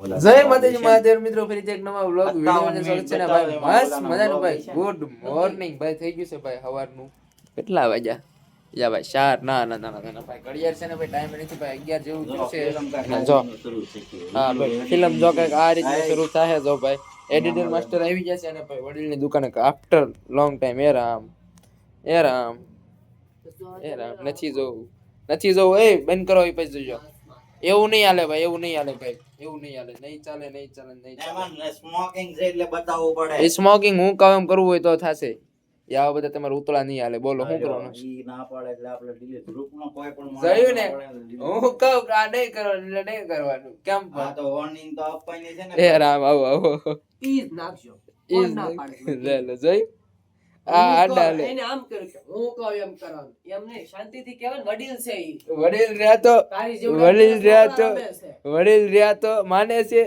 જય માતાજી મહાદેવ મિત્રો ફરી એક નવા વ્લોગ વિડિયો ને સ્વાગત છે ને ભાઈ. મસ્ત મજાનું ભાઈ. ગુડ મોર્નિંગ ભાઈ થઈ ગયું છે ભાઈ સવારનું કેટલા વાગ્યા? યા ભાઈ ચાર. ના ના ના ના ભાઈ ઘડિયાળ છે ને ભાઈ ટાઈમ નથી ભાઈ અગિયાર જેવું થયું છે. જો. હા ભાઈ ફિલ્મ જો કંઈક આ રીતે શરૂ થાય જો ભાઈ. એડિટર માસ્ટર આવી ગયા છે અને ભાઈ વડીલની દુકાને આફ્ટર લોંગ ટાઈમ એ રામ એ રામ એ રામ. નથી જોવું. નથી જોવું. એ બંધ કરો એ પછી જોજો. એવું નહીં હાલે ભાઈ એવું નહીં હાલે ભાઈ એવું નહીં હાલે નહીં ચાલે નહીં ચાલે નહીં ચાલે. સ્મોકિંગ છે એટલે બતાવવું પડે. એ સ્મોકિંગ હું કામ કરવું હોય તો થશે. આવા બધા તમારે ઉતળા નહીં હાલે બોલો શું કરવાનું? ઈ ના પડે એટલે આપણે delete ગ્રુપમાં કોઈ પણ જોયું ને. હું કહું કે આ નહીં કરવાનું એટલે નહીં કરવાનું. કેમ હા તો વોર્નિંગ તો આપવાની છે ને એ રામ આવો આવો. ઈ નાખજો. ઈ ના પાડે? લે લે જોઈ. વડીલ છે ઈ. રહ્યા તો માને છે.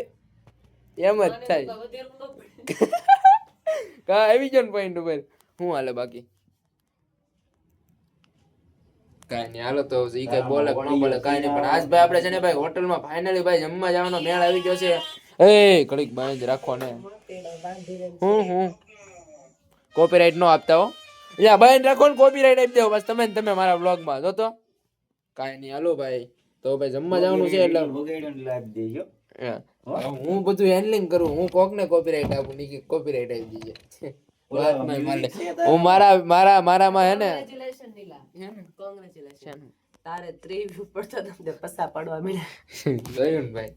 એમ જ થાય. કા આવી ગયો ને પોઈન્ટ ઉપર. હાલે બાકી? કાઈ નહીં હાલો તો ઈ કઈ બોલે બોલે કાંઈ નહીં. પણ આજ ભાઈ આપણે છે ને ભાઈ હોટલમાં ફાઇનલી ભાઈ જમવા જવાનો મેળ આવી ગયો છે. એ કડીક બાંધી રાખો ને. હું હું. કોપીરાઇટ નો આપતા હો. યા બાંધી રાખો ને કોપીરાઇટ આપી દેવો. બસ તમે ને તમે મારા બ્લોગમાં જો તો કાંઈ નહીં. હાલો ભાઈ. તો ભાઈ જમવા જવાનું છે એટલે. આપી દેજો. હું. બધું હેન્ડલિંગ કરું. હું કોક ને કોપીરાઇટ આપું ની કોપીરાઇટ આપી દીજે હું મારા મારા મારામાં હે ને. કોંગ્રેચ્યુલેશન. તારે ત્રેવીસ પડતો તમને પસા પડવા મળ્યા. જોયું ભાઈ.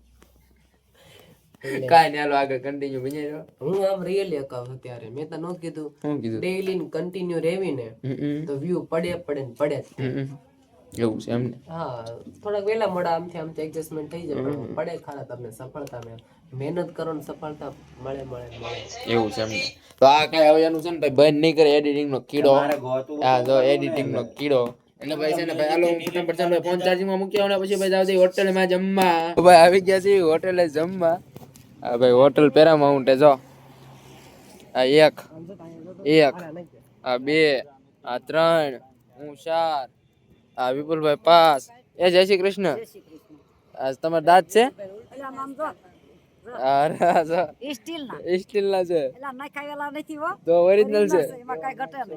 કાંઈ ને હાલો આગળ કન્ટિન્યુ બની રહ્યો હું આમ રિયલી અકાવ અત્યારે. મેં તો ન કીધું. શું કીધું? ડેઈલી કન્ટિન્યુ રેવીને હમ હમ. તો વ્યૂ પડે પડે ને પડે. એવું છે એમને? હા થોડાક વેલા મોડા આમથી આમથી એડજસ્ટમેન્ટ થઈ જાય પણ પડે ખરા તમને સફળતા મેં મહેનત કરો ને સફળતા મળે મળે મળે. એવું છે એમને. તો આ કઈ હવે એનું છે ને ભાઈ બંધ નહીં કરે એડિટિંગ નો કીડો. હા જો એડિટિંગ નો કીડો. એટલે ભાઈ છે ને ભાઈ હાલો ફટાફટ ચાલો ફોન ચાર્જિંગમાં મૂકી આવું ને પછી ભાઈ જાવ હોટેલમાં જમવા. ભાઈ આવી ગયા છે હોટેલે જમવા. હા ભાઈ હોટેલ પેરામાઉન્ટ જો. આ એક એક આ બે આ ત્રણ હું ચાર આ વિપુલભાઈ પાંચ. એ જય શ્રી કૃષ્ણ. આજ તમારા દાંત છે? સ્ટીલના. સ્ટીલ ના છે. તો ઓરિજિનલ છે.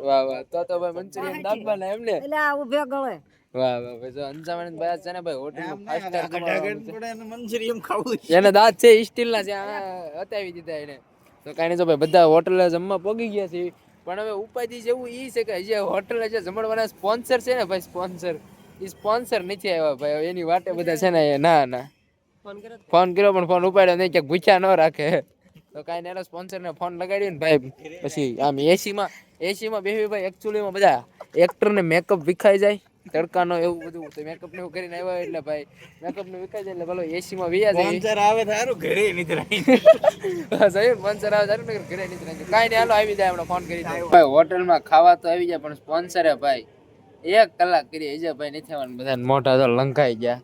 વાહ વાહ. તો તો ભાઈ મંચુરિયન દાબવાના એમ ને? એટલે ઉભે ગળે. વાહ વાહ ભાઈ જો અંજામણ ભાઈ છે ને ભાઈ હોટેલમાં ફાઈવ સ્ટાર પડે ને ખાવું એને દાંત છે સ્ટીલ ના છે દીધા એને. તો કાંઈ નહીં તો ભાઈ બધા હોટલે જમવા પોગી ગયા છે. પણ હવે ઉપાધિ જેવું ઈ છે કે જે હોટેલ છે જમણવાના સ્પોન્સર છે ને ભાઈ સ્પોન્સર ઈ સ્પોન્સર નથી આવ્યા ભાઈ એની વાટે બધા છે ને ના ના. ફોન કર્યો ફોન કર્યો પણ ફોન ઉપાડ્યો નહીં ક્યાંક ભૂખ્યા ન રાખે. તો કાંઈ નહીં એનો સ્પોન્સર ને ફોન લગાડ્યો ને ભાઈ પછી આમ એસીમાં એસીમાં બેસી ભાઈ એકચ્યુઅલીમાં બધા એક્ટરને મેકઅપ વિખાઈ જાય. તડકાનો એવું બધું. તો મેકઅપ ને એવું કરીને આવ્યા એટલે ભાઈ મેકઅપ ને જાય એટલે ભલો એસીમાં વિયા જાય પંચર આવે સારું ઘરે નિદ્રાઈ સાહેબ સ્પોન્સર આવે નગર ઘરે નહીં કાઈ નહીં હાલો આવી જાય આપણે ફોન કરી દઈએ. ભાઈ હોટલમાં ખાવા તો આવી જાય પણ સ્પોન્સરે ભાઈ એક કલાક કરી હજે ભાઈ નથી આવવાનું બધા મોટા તો લંકાઈ ગયા.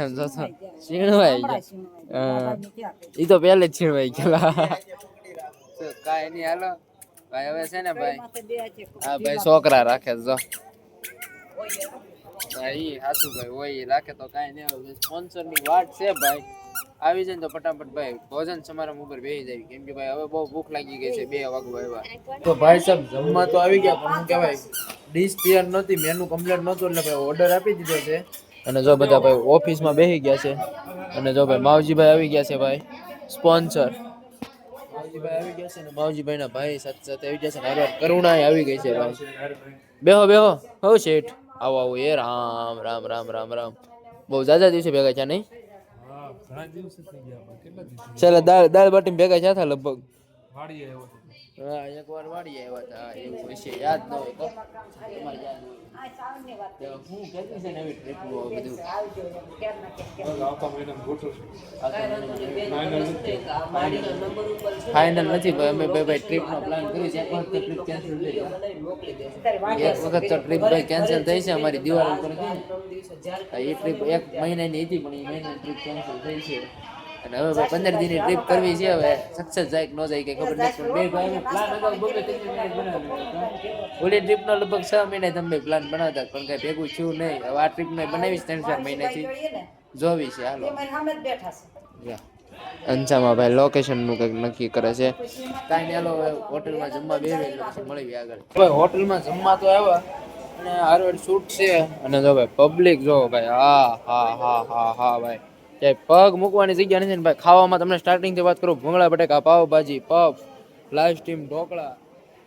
એમ જો તો છીણવાઈ ગયા. એ તો પહેલે જ છીણવાઈ ગયેલા. તો કાંઈ નહીં હાલો. ભાઈ હવે છે ને ભાઈ હા ભાઈ છોકરા રાખે જો. હા ઈ હાસુ ભાઈ હોય રાખે તો કાંઈ નહીં હવે સ્પોન્સરની વાત છે ભાઈ. આવી જાય તો ફટાફટ ભાઈ, ભોજન સમારંભ ઉપર બેસી જાય. કેમ કે ભાઈ, હવે બહુ ભૂખ લાગી ગઈ છે બે વાગવા આવ્યા. તો ભાઈ સાહેબ, જમવા તો આવી ગયા, પણ શું કહેવાય ડીશ તૈયાર નહોતી મેનુ કમ્પ્લીટ નહોતું, એટલે ભાઈ ઓર્ડર આપી દીધો છે. અને જો બધા ભાઈ ઓફિસમાં બેસી ગયા છે. અને જો ભાઈ માવજીભાઈ આવી ગયા છે ભાઈ, સ્પોન્સર. માવજીભાઈ આવી ગયા છે ને, માવજીભાઈના ભાઈ સાથે સાથે આવી ગયા છે કરુણાએ આવી ગઈ છે ભાઈ. બેહો બેહો, હો શેઠ. આવો આવો એ રામ રામ રામ રામ રામ. બહુ જાજા દિવસે ભેગા છે નહીં? ચાલો દાળ દાળ બાટી ભેગા થયા હતા લગભગ? હા એક વાર આવ્યા હતા. હા, એવું હશે યાદ ન હોય તમારે યાદ હોય. હું કેટલી છે નવી ટ્રીપ બધું? મારીનો નંબર ઉપર છે ફાઇનલ નથી ભાઈ. અમે ભાઈ ભાઈ ટ્રીપનો પ્લાન કર્યું છે. એક વખત ટ્રીપ કેન્સલ થઈ એક વખત તો ટ્રીપ ભાઈ કેન્સલ થઈ છે. અમારી દિવાળી ને. હા, એ ટ્રીપ એક મહિનાની હતી પણ એ મહિનાની ટ્રીપ કેન્સલ થઈ છે. અને હવે ભાઈ પંદર દિનની ટ્રીપ કરવી છે, હવે સક્સેસ જાય કે ન જાય કે ખબર નથી. પણ બે ભાઈ પ્લાન અગાઉ મહિને બનાવેલો ઓલી ટ્રીપનો લગભગ છ મહિને તમે પ્લાન બનાવતા પણ કઈ ભેગું થયું નહીં. હવે આ ટ્રીપ બનાવીશ ત્રણ ચાર મહિનાથી. જોવી છે, હાલો. અંજામાં ભાઈ લોકેશનનું કંઈક નક્કી કરે છે. કાંઈ નહીં, હાલો હોટલમાં જમવા બે મળી આગળ. ભાઈ હોટલમાં જમવા તો આવ્યા અને હારવડ શૂટ છે. અને જો ભાઈ પબ્લિક જો ભાઈ, હા હા હા હા હા, ભાઈ. ક્યાંય પગ મૂકવાની જગ્યા નથી ને ભાઈ, ખાવામાં તમને સ્ટાર્ટિંગથી વાત કરું, ભૂંગળા, બટેકા pav bhaji puff live steam dhokla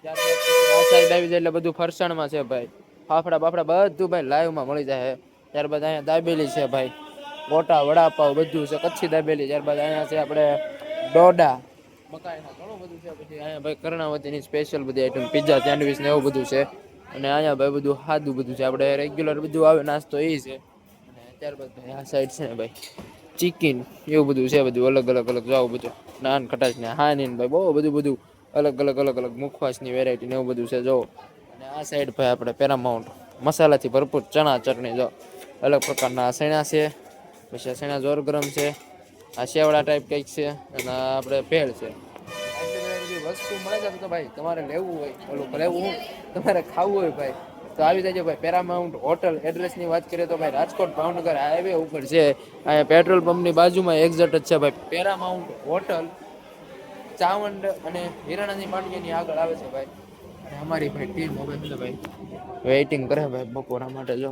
side આવી જાય એટલે બધું ફરસાણમાં છે ભાઈ. ફાફડા, બાફડા બધું ભાઈ લાઈવમાં મળી જાય. ત્યારબાદ અહીંયા દાબેલી છે ભાઈ. ગોટા, વડાપાવ બધું છે, કચ્છી દાબેલી. ત્યારબાદ અહીંયા છે આપણે ડોડા મકાઈના ઘણું બધું છે. પછી અહીંયા ભાઈ કર્ણાવતીની સ્પેશિયલ બધી આઈટમ પિઝા સેન્ડવિચ ને એવું બધું છે. અને અહીંયા ભાઈ બધું સાદું બધું છે. આપણે રેગ્યુલર બધું આવે, નાસ્તો એ છે. ત્યારબાદ ભાઈ આ સાઈડ છે ને ભાઈ. ચિકન, એવું બધું છે બધું, અલગ અલગ અલગ. જાવ બધું નાન, ખટાશ ને હાની ને ભાઈ, બહુ બધું બધું. અલગ અલગ અલગ અલગ, મુખવાસની વેરાયટી ને એવું બધું છે, જો. અને આ સાઈડ ભાઈ આપણે પેરામાઉન્ટ મસાલાથી ભરપૂર ચણા, ચટણી, જો. અલગ પ્રકારના આ છે, પછી આ જોર ગરમ છે, આ શેવડા ટાઈપ કંઈક છે, અને આપણે ભેળ છે. વસ્તુ મળે છે તો ભાઈ, તમારે લેવું હોય, ઓલું લેવું હું તમારે ખાવું હોય ભાઈ. તો આવી જાય ભાઈ પેરામાઉન્ટ હોટલ એડ્રેસની વાત કરીએ તો ભાઈ, રાજકોટ ભાવનગર હાઈવે ઉપર છે. અહીંયા પેટ્રોલ પંપની બાજુમાં એક્ઝેટ જ છે ભાઈ. પેરામાઉન્ટ હોટલ ચાવંડ અને હિરાણાની પાટીયાની આગળ આવે છે ભાઈ. અને અમારી ભાઈ ટીમ હવે છે ભાઈ. વેઇટિંગ કરે ભાઈ બપોરા માટે જો.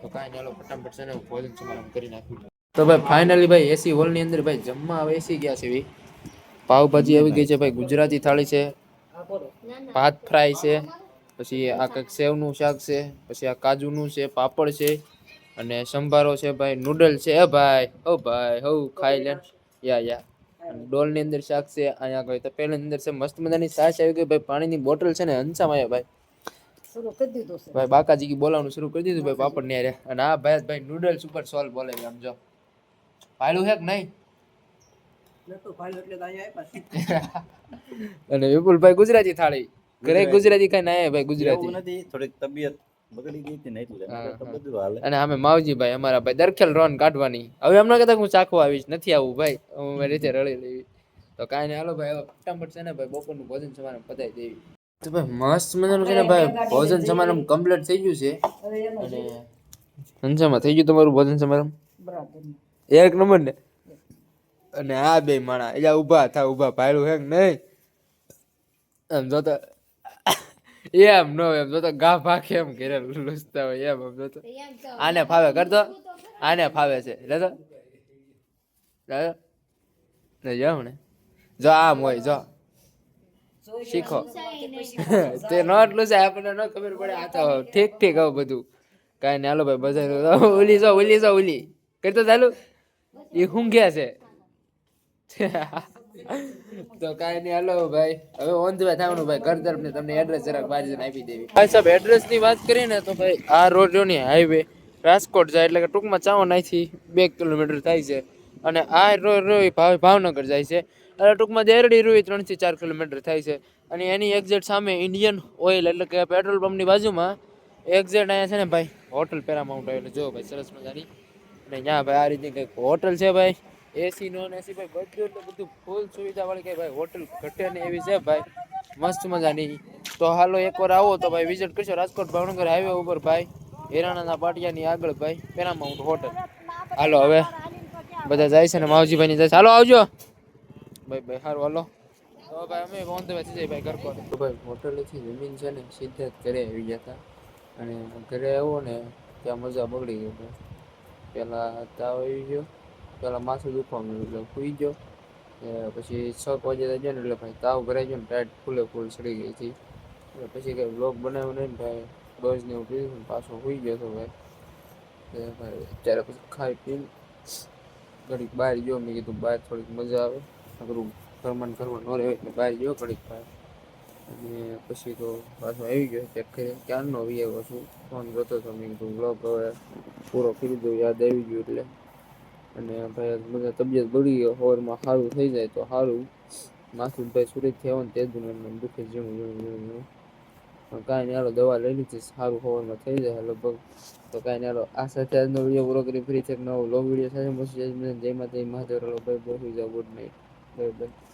તો કાંઈ ચાલો ફટાફટ છે ને ભોજન સમારંભ કરી નાખ્યું તો ભાઈ ફાઇનલી ભાઈ એસી હોલની અંદર ભાઈ, જમવા એસી ગયા છે ભાઈ. પાવભાજી આવી ગઈ છે ભાઈ, ગુજરાતી થાળી છે. ભાત ફ્રાય છે. પછી આ કંઈક સેવનું શાક છે પછી આ કાજુનું છે પાપડ છે અને સંભારો છે ભાઈ નૂડલ છે એ ભાઈ હો ભાઈ હો ખાઈ લે. યા યા. ડોલની અંદર શાક છે અહીંયા કોઈ તપેલાની અંદર છે મસ્ત મજાની સાસ આવી ગઈ ભાઈ પાણીની બોટલ છે ને હંસામાં આવ્યા ભાઈ. શરૂ કરી દીધું છે. ભાઈ બાકાજી કી બોલાવવાનું શરૂ કરી દીધું ભાઈ પાપડ ને અને આ ભાઈ ભાઈ નૂડલ્સ ઉપર સોલ બોલે આમ જો. પાયલું કે નહીં? અને વિપુલભાઈ ગુજરાતી થાળી. ઘરે ગુજરાતી. કઈ ના ભાઈ ગુજરાતી. નથી થોડીક તબિયત બગડી ગઈ હતી ને એટલે હા, નકર તો હા. બધું હાલે અને અમે માવજી ભાઈ અમારા ભાઈ દરખેલ રોન કાઢવાની. હવે હમણાં કહેતા હું ચાખવા આવીશ નથી આવું ભાઈ. હું રીતે રળી લેવી. તો કાંઈ નહીં હાલો ભાઈ ફટાફટ છે ને ભાઈ બપોરનું ભોજન સમારંભ પતાવી દેવી. તો ભાઈ મસ્ત મજાનું છે ને ભાઈ ભોજન સમારંભ કમ્પ્લીટ થઈ ગયું છે. અને સંજામાં થઈ ગયું તમારું ભોજન સમારંભ બરાબર. એક નંબર ને? અને આ બે માણા એટલે ઊભા થા ઊભા ભાયલું હે કે નહીં. આમ જોતો એમ નો એમ જોતો ગા ભા કેમ ઘેરે લુસતા હોય, એમ એમ તો આને ફાવે કરતો આને ફાવે છે. લેતો લેતો જાવ ને જો આમ હોય, જો. શીખો. તે ન એટલું છે આપણને ન ખબર પડે. આ તો ઠીક ઠીક હવે બધું. કાંઈ ને હાલો ભાઈ બજાર ઓલી જો ઓલી જો ઓલી કરતો ચાલુ? એ ગયા છે. તો કાંઈ નહીં, હલો ભાઈ. હવે ઓન ધ થવાનું ભાઈ, ઘર તરફની તમને એડ્રેસ જરાક બાજુ આપી દેવી. ભાઈ સાહેબ એડ્રેસની વાત કરીએ ને તો ભાઈ, આ રોડની હાઈવે રાજકોટ જાય એટલે કે ટૂંકમાં ચાવો નાથી બે કિલોમીટર થાય છે. અને આ રોડ ભાવ ભાવનગર જાય છે. એટલે ટૂંકમાં દેરડી રોઈ ત્રણથી ચાર કિલોમીટર થાય છે. અને એની એક્ઝેટ સામે ઇન્ડિયન ઓઇલ એટલે કે પેટ્રોલ પંપની બાજુમાં એક્ઝેટ અહીંયા છે ને ભાઈ હોટલ પેરામાઉન્ટ આવેલું જો ભાઈ, સરસ મજાની. અને ત્યાં ભાઈ, આ રીતની કંઈક હોટલ છે ભાઈ. એસી નોન એસી, ભાઈ, બધું એટલે બધું ફૂલ સુવિધા વાળી કઈ ભાઈ હોટલ ઘટે ને એવી છે, ભાઈ. મસ્ત મજાની. તો હાલો એકવાર આવો તો ભાઈ વિઝિટ કરશો રાજકોટ ભાવનગર હાઈવે ઉપર, ભાઈ. હેરાણાના પાટિયાની આગળ, ભાઈ. પેરામાઉન્ટ હોટલ હાલો હવે બધા જાય છે ને માવજીભાઈ ની જાય છે. હાલો, આવજો. ભાઈ ભાઈ સારું હાલો. તો ભાઈ અમે વાંધો નથી જઈએ ભાઈ કરકો ભાઈ, હોટલેથી જમીન છે ને, સીધા જ ઘરે આવી ગયા હતા. અને ઘરે આવ્યો ને, ત્યાં મજા બગડી ગઈ, ભાઈ. પહેલાં તાવ આવી ગયો. પહેલાં માથું દુખવા મળ્યું એટલે સૂઈ ગયો પછી છ વાગે જાય ને એટલે ભાઈ તાવ ભરાઈ ગયો ને ટાઈટ ફૂલે ફૂલ ચડી ગઈ હતી એટલે પછી કંઈ બ્લોગ બનાવ્યો નહીં ભાઈ ડોઝ ને એવું પીધું પાછો સૂઈ ગયો હતો ભાઈ એ ભાઈ અત્યારે પછી ખાઈ પીને ઘડીક બહાર ગયો મેં કીધું બહાર થોડીક મજા આવે અઘરું ઘરમાં ઘરમાં ન રહેવાય એટલે બહાર ગયો ઘડીક ભાઈ અને પછી તો પાછો આવી ગયો ચેક કરી ક્યારનો આવી આવ્યો છું ફોન જોતો હતો મેં કીધું બ્લોગ હવે પૂરો કરી દઉં યાદ આવી ગયું એટલે અને ભાઈ બધા તબિયત બગડી હોરમાં સારું થઈ જાય તો સારું માથું ભાઈ સુરતથી આવો ને તે જ દુઃખે ઝીણું ઝીણું ઝીણું ઝીણું પણ કાંઈ નહીં, હાલો દવા લઈ લીધી સારું હોવામાં થઈ જાય લગભગ. તો કાંઈ નહીં, હાલો આ સાથે આજનો વીડિયો પૂરો કરી ફ્રી છે નવો લોગ વીડિયો સાથે મોસી જય માતા મહાદેવ ભાઈ બહુ જાઓ ગુડ નાઇટ બાય બાય